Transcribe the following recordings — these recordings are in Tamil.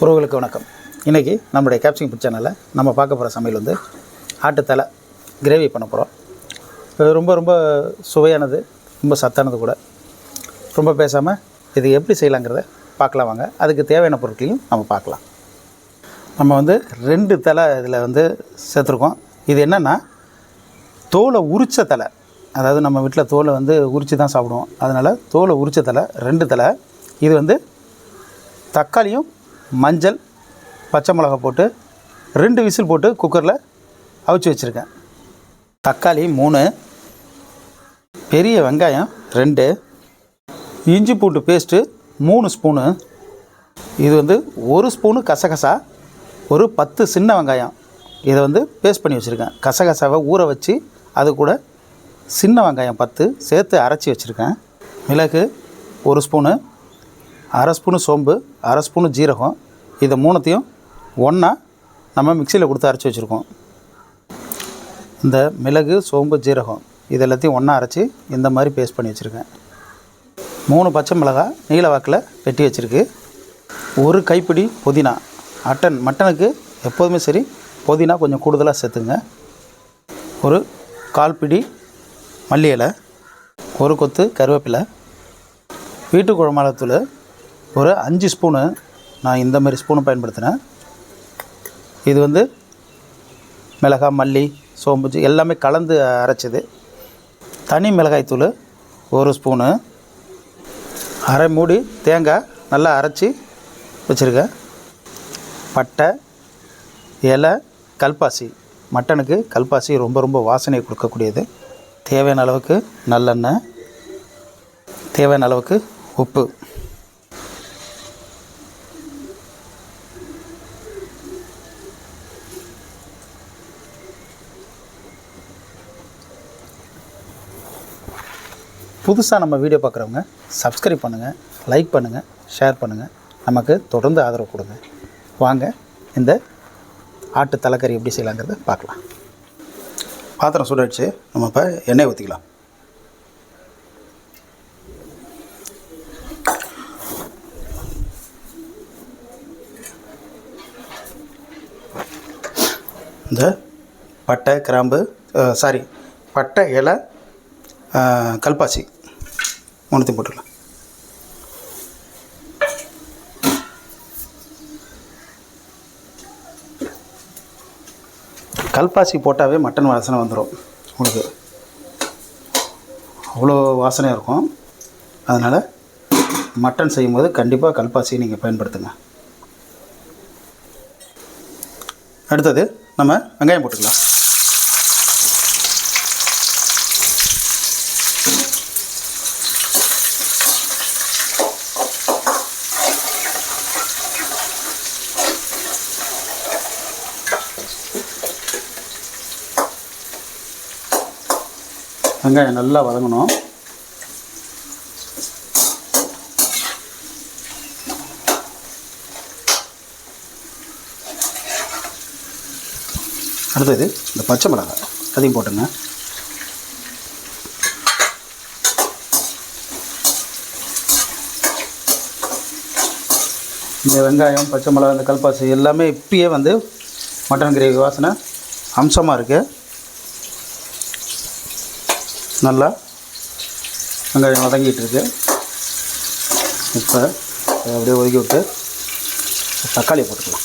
உறவுகளுக்கு வணக்கம். இன்றைக்கி நம்முடைய கேப்சிங் ஃபுட் சேனலில் நம்ம பார்க்க போகிற சமையல் வந்து ஆட்டுத்தலை கிரேவி பண்ண போகிறோம் ரொம்ப ரொம்ப சுவையானது ரொம்ப சத்தானது கூட. ரொம்ப பேசாமல் இது எப்படி செய்யலாங்கிறத பார்க்கலாம் வாங்க. அதுக்கு தேவையான பொருட்களையும் நம்ம பார்க்கலாம். நம்ம வந்து ரெண்டு தலை இதில் வந்து சேர்த்துருக்கோம். இது என்னென்னா தோலை உரிச்ச தலை. அதாவது நம்ம வீட்டில் தோலை வந்து உரித்து தான் சாப்பிடுவோம். அதனால் தோலை உரிச்ச தலை ரெண்டு தலை. இது வந்து தக்காளியும் மஞ்சள் பச்சை மிளகா போட்டு ரெண்டு விசில் போட்டு குக்கரில் அவிச்சு வச்சுருக்கேன். தக்காளி மூணு பெரிய வெங்காயம் ரெண்டு இஞ்சி பூண்டு பேஸ்ட்டு மூணு ஸ்பூனு இது வந்து ஒரு ஸ்பூனு கசகசா ஒரு பத்து சின்ன வெங்காயம். இதை வந்து பேஸ்ட் பண்ணி வச்சுருக்கேன். கசகசாவை ஊற வச்சு அது கூட சின்ன வெங்காயம் பத்து சேர்த்து அரைச்சி வச்சுருக்கேன். மிளகு ஒரு ஸ்பூனு அரை ஸ்பூனு சோம்பு அரை ஸ்பூனு ஜீரகம் இதை மூணுத்தையும் ஒன்றா நம்ம மிக்சியில் கொடுத்து அரைச்சி வச்சுருக்கோம். இந்த மிளகு சோம்பு ஜீரகம் இது எல்லாத்தையும் ஒன்றா அரைச்சி இந்த மாதிரி பேஸ்ட் பண்ணி வச்சுருக்கேன். மூணு பச்சை மிளகாய் நீல வாக்கில் வெட்டி வச்சுருக்கு. ஒரு கைப்பிடி புதினா மட்டன் மட்டனுக்கு எப்போதுமே சரி புதினா கொஞ்சம் கூடுதலாக சேர்த்துங்க. ஒரு கால் பிடி மல்லி இலை ஒரு கொத்து கருவேப்பிலை வீட்டு குழம்பாளத்தூள் ஒரு அஞ்சு ஸ்பூனு நான் இந்த மாதிரி ஸ்பூனை பயன்படுத்தினேன். இது வந்து மிளகாய் மல்லி சோம்பு எல்லாமே கலந்து அரைச்சது. தனி மிளகாய்த்தூள் ஒரு ஸ்பூனு அரை மூடி தேங்காய் நல்லா அரைச்சி வச்சுருக்கேன். பட்டை இலை கல்பாசி. மட்டனுக்கு கல்பாசி ரொம்ப ரொம்ப வாசனை கொடுக்கக்கூடியது. தேவையான அளவுக்கு நல்லெண்ணெய் தேவையான அளவுக்கு உப்பு. புதுசாக நம்ம வீடியோ பார்க்குறவங்க சப்ஸ்கிரைப் பண்ணுங்கள் லைக் பண்ணுங்கள் ஷேர் பண்ணுங்கள் நமக்கு தொடர்ந்து ஆதரவு கொடுங்க. வாங்க இந்த ஆட்டு தலைக்கறி எப்படி செய்யலாங்கிறத பார்க்கலாம். பாத்திரம் சுடாச்சு நம்ம இப்போ எண்ணெய் ஊற்றிக்கலாம் இந்த பட்டை கிராம்பு சாரி பட்டை இலை கல்பாசி. மூணுத்தையும் போட்டுக்கலாம். கல்பாசி போட்டாவே மட்டன் வாசனை வந்துடும் உங்களுக்கு. அவ்வளோ வாசனையாக இருக்கும். அதனால் மட்டன் செய்யும்போது கண்டிப்பாக கல்பாசியை நீங்கள் பயன்படுத்துங்க. அடுத்தது நம்ம வெங்காயம் போட்டுக்கலாம். வெங்காயம் நல்லா வதங்கணும். அடுத்தது இந்த பச்சை மிளகாய் அதையும் போட்டுங்க. இந்த வெங்காயம் பச்சை மிளகாய் இந்த கல்பாசி எல்லாமே இப்பயே வந்து மட்டன் கிரேவி வாசனை அம்சமாக இருக்குது நல்லா வெங்காயம் வதங்கிட்டுருக்கு. இப்போ அதை அப்படியே ஒதுக்கி விட்டு தக்காளியை போட்டுக்கலாம்.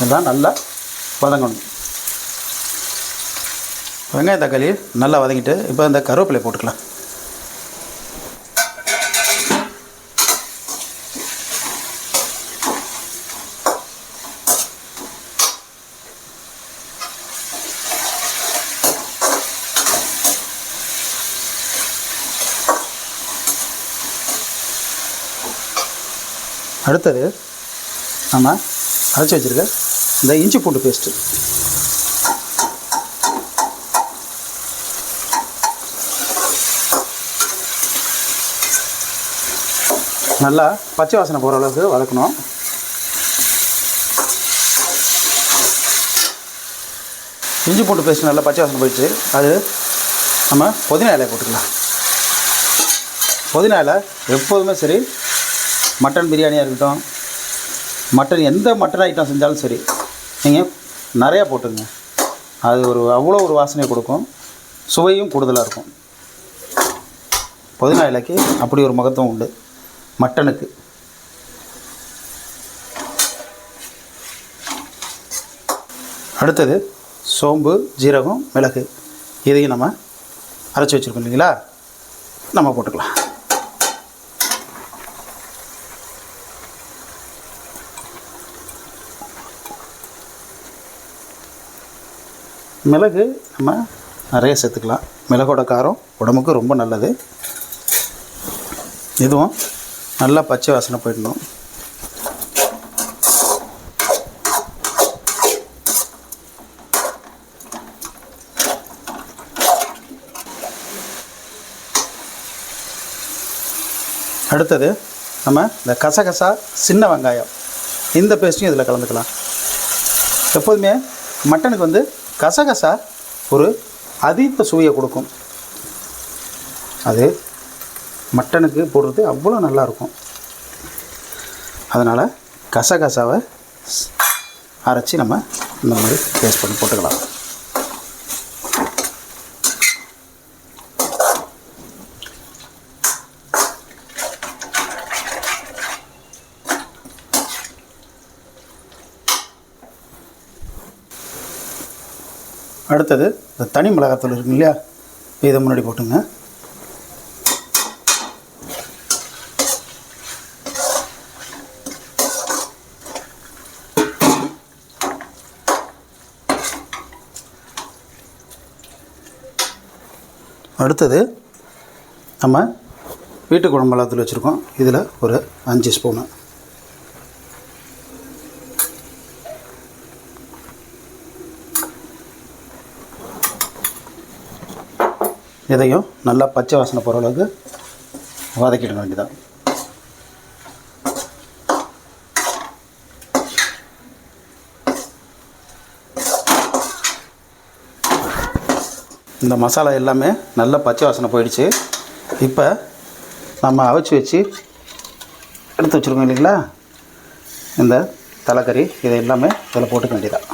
இதெல்லாம் நல்லா வதங்கணும். வெங்காயம் தக்காளி நல்லா வதங்கிட்டு இப்போ இந்த கருவேப்பிலை போட்டுக்கலாம். அடுத்தது நம்ம அரைச்சி வச்சுருக்க இந்த இஞ்சி பூண்டு பேஸ்ட்டு நல்லா பச்சை வாசனை போகிற அளவுக்கு வதக்கணும். இஞ்சி பூண்டு பேஸ்ட் நல்லா பச்சை வாசனை போயிடுச்சு. அது நம்ம புதினா இலையை போட்டுக்கலாம். புதினா இலை எப்போதுமே சரி மட்டன் பிரியாணியாக இருக்கட்டும் மட்டன் எந்த மட்டன் ஐட்டம் செஞ்சாலும் சரி நீங்கள் நிறையா போட்டுங்க. அது ஒரு அவ்வளோ ஒரு வாசனையை கொடுக்கும். சுவையும் கூடுதலாக இருக்கும். புதினா இலைக்கு அப்படி ஒரு மகத்துவம் உண்டு. மட்டனுக்கு. அடுத்தது சோம்பு ஜீரகம் மிளகு. இதையும் நம்ம அரைச்சி வச்சுருக்கோம் இல்லைங்களா? நம்ம போட்டுக்கலாம். மிளகு நம்ம நிறைய சேர்த்துக்கலாம். மிளகோட காரம் உடம்புக்கு ரொம்ப நல்லது. இதுவும் நல்லா பச்சை வாசனை போயிடணும். அடுத்தது நம்ம இந்த கசகசா சின்ன வெங்காயம். இந்த பேஸ்ட்டையும் இதில் கலந்துக்கலாம். எப்போதுமே மட்டனுக்கு வந்து கசகசா ஒரு அதீத சுவையை கொடுக்கும். அது மட்டனுக்கு போடுறது அவ்வளோ நல்லாயிருக்கும் அதனால் கசகசாவை அரைச்சி நம்ம இந்த மாதிரி பேஸ்ட் பண்ணி போட்டுக்கலாம். அடுத்தது இந்த தனி மிளகாத்தூள் இருக்கு இல்லையா? இதை முன்னாடி போட்டுங்க. அடுத்தது நம்ம வீட்டு குழம்பு மிளகாத்தூள் வச்சுருக்கோம். இதில் ஒரு அஞ்சு ஸ்பூனு. இதையும் நல்லா பச்சை வாசனை போகிற அளவுக்கு வதக்கிட வேண்டியதான் இந்த மசாலா எல்லாமே நல்லா பச்சை வாசனை போயிடுச்சு. இப்போ நம்ம அவிச்சு வச்சு எடுத்து வச்சுருக்கோம் இல்லைங்களா? இந்த தலைக்கறி இதை எல்லாமே இதில் போட்டுக்க வேண்டியதான்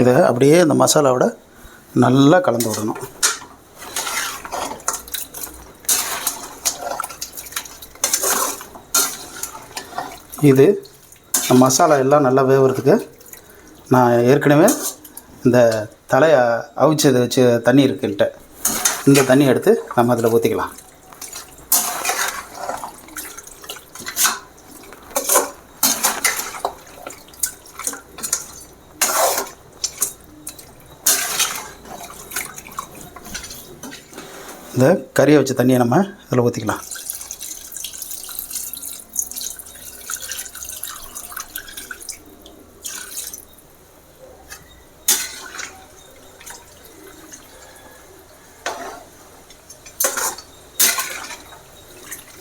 இதை அப்படியே இந்த மசாலாவோட நல்லா கலந்து விடணும். இது இந்த மசாலா எல்லாம் நல்லா வேகிறதுக்கு நான் ஏற்கனவே இந்த தலையை அவிச்சது வச்சு தண்ணி இருக்குன்ட்டு. இந்த தண்ணி எடுத்து நம்ம அதில் ஊற்றிக்கலாம் இந்த கறியை வச்ச தண்ணியை நம்ம இதில் ஊற்றிக்கலாம்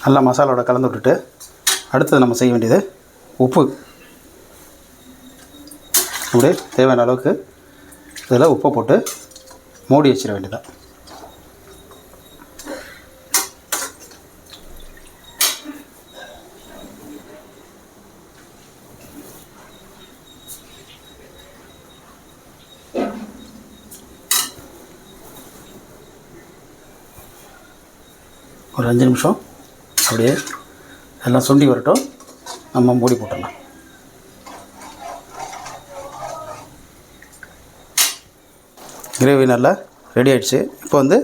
நல்லா மசாலாவோட கலந்து விட்டுட்டு அடுத்தது நம்ம செய்ய வேண்டியது உப்பு. அப்படியே தேவையான அளவுக்கு இதில் உப்பை போட்டு மூடி வச்சிட வேண்டியதான் ஒரு அஞ்சு நிமிஷம் அப்படியே எல்லாம் சுண்டி வரட்டும். நம்ம மூடி போட்டுடலாம். கிரேவி நல்லா ரெடி ஆகிடுச்சு இப்போ வந்து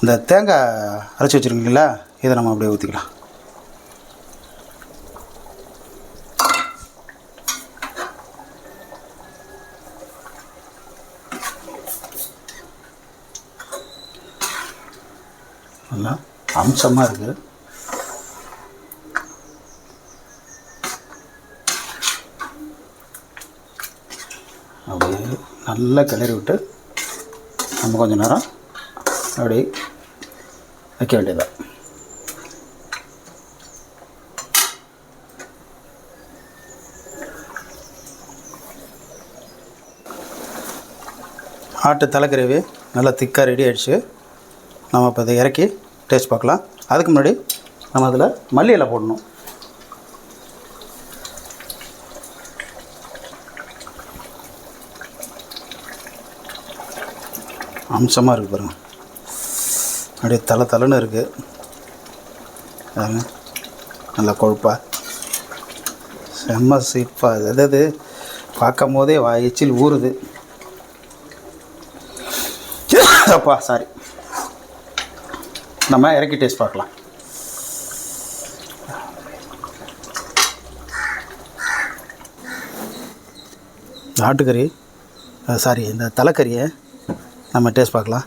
இந்த தேங்காய் அரைச்சி வச்சுருக்கீங்களா இதை நம்ம அப்படியே ஊற்றிக்கலாம் நல்லா அம்சமாக இருக்குது அப்படியே நல்லா கிளறி விட்டு நம்ம கொஞ்சம் நேரம் அப்படி வைக்க வேண்டியதான் ஆட்டு தலைக்கறிவி நல்லா திக்காக ரெடி ஆகிடுச்சு நம்ம இப்போ இதை இறக்கி டேஸ்ட் பார்க்கலாம். அதுக்கு முன்னாடி நம்ம அதில் மல்லி இலை போடணும். அம்சமாக இருக்குது பாருங்க. அப்படியே தலை தலைன்னு இருக்குது பாருங்க. நல்லா கொழுப்பா. செம்ம சீப்பாக அதாவது பார்க்கும் போதே எச்சில் ஊறுது. அப்பா சாரி நம்ம இறக்கி டேஸ்ட் பார்க்கலாம். ஆட்டுக்கறி சாரி இந்த தலைக்கறியை நம்ம டேஸ்ட் பார்க்கலாம்.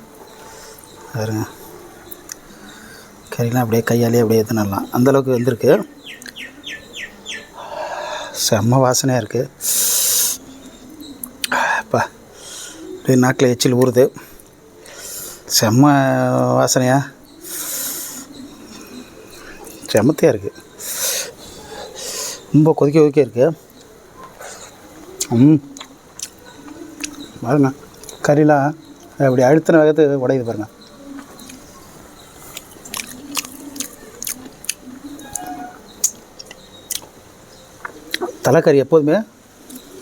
பாருங்க. கறிலாம் அப்படியே கையாலே அப்படியே தின்னலாம் அந்தளவுக்கு வந்திருக்கு. செம்ம வாசனையாக இருக்குது அப்பா அப்படியே நாக்கில் எச்சில் ஊறுது. செம்ம வாசனையா. செமத்தியாக இருக்குது ரொம்ப கொதிக்க கொதிக்க இருக்குது ம். பாருங்க. கறிலாம் அப்படி அழுத்தின வேகத்து உடையுது பாருங்கள் தலைக்கறி எப்போதுமே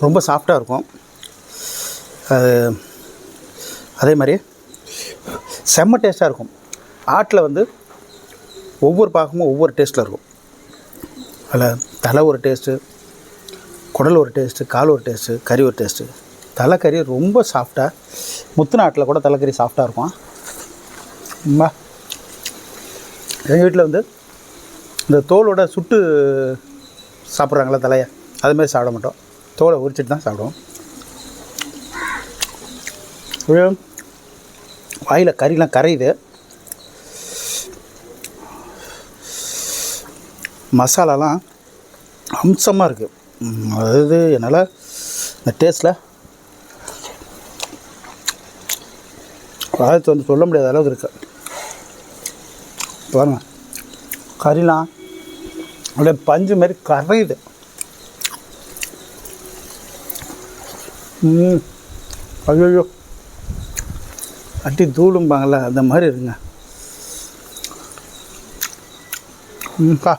ரொம்ப சாஃப்டாக இருக்கும். அது அதே மாதிரி செம்ம டேஸ்ட்டாக இருக்கும். ஆட்டில் வந்து ஒவ்வொரு பாகமும் ஒவ்வொரு டேஸ்ட்டில் இருக்கும். அதில் தலை ஒரு டேஸ்ட்டு குடல் ஒரு டேஸ்ட்டு கால் ஒரு டேஸ்ட்டு கறி ஒரு டேஸ்ட்டு தலைக்கறி ரொம்ப சாஃப்டாக முத்து நாட்டில் கூட தலைக்கறி சாஃப்டாக இருக்கும். எங்கள் வீட்டில் வந்து இந்த தோலோட சுட்டு சாப்பிட்றாங்களா தலையை அதுமாரி சாப்பிட மாட்டோம். தோலை உரிச்சிட்டு தான் சாப்பிடுவோம். வாயில் கறிலாம் கரையுது. மசாலாலாம் அம்சமாக இருக்குது அதாவது என்னால் இந்த டேஸ்ட்டில் வாயத்தை வந்து சொல்ல முடியாத அளவுக்கு இருக்கு. பாருங்க. கறிலாம் அப்படியே பஞ்சு மாதிரி கரையுது. ஐயோ அட்டி தூளும்பாங்கள்ல அந்த மாதிரி இருக்குங்க. ம்ப்பா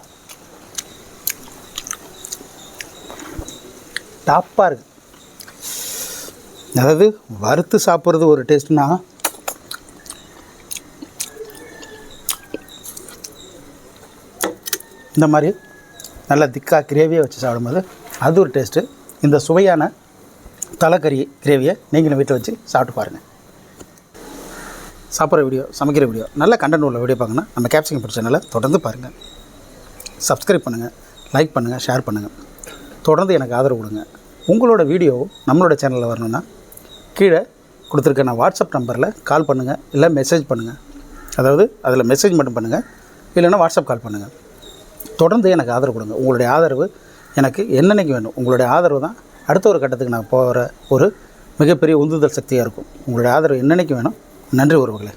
டாப்பாக இருக்குது அதாவது வறுத்து சாப்பிட்றது ஒரு டேஸ்ட்னா இந்த மாதிரி நல்லா திக்காக கிரேவியை வச்சு சாப்பிடும்போது அது ஒரு டேஸ்ட்டு இந்த சுவையான தலைக்கறி கிரேவியை நீங்களும் வீட்டில் வச்சு சாப்பிட்டு பாருங்கள் சாப்பிட்ற வீடியோ சமைக்கிற வீடியோ நல்ல கண்டென்ட் உள்ள வீடியோ பார்க்கணும் நம்ம கேப்சிங் பிடிச்ச சேனலை தொடர்ந்து பாருங்கள் சப்ஸ்கிரைப் பண்ணுங்கள் லைக் பண்ணுங்கள் ஷேர் பண்ணுங்கள் தொடர்ந்து எனக்கு ஆதரவு கொடுங்க. உங்களோட வீடியோ நம்மளோட சேனலில் வரணும்னா கீழே கொடுத்துருக்க நான் வாட்ஸ்அப் நம்பரில் கால் பண்ணுங்கள் இல்லை மெசேஜ் பண்ணுங்கள் அதாவது அதில் மெசேஜ் மட்டும் பண்ணுங்கள் இல்லைன்னா வாட்ஸ்அப் கால் பண்ணுங்கள் தொடர்ந்து எனக்கு ஆதரவு கொடுங்க. உங்களுடைய ஆதரவு எனக்கு என்னென்னைக்கு வேணும்? உங்களுடைய ஆதரவு தான் அடுத்த ஒரு கட்டத்துக்கு நான் போகிற ஒரு மிகப்பெரிய உந்துதல் சக்தியாக இருக்கும். உங்களுடைய ஆதரவு என்னென்னைக்கு வேணும்? நன்றி உறவுகளே.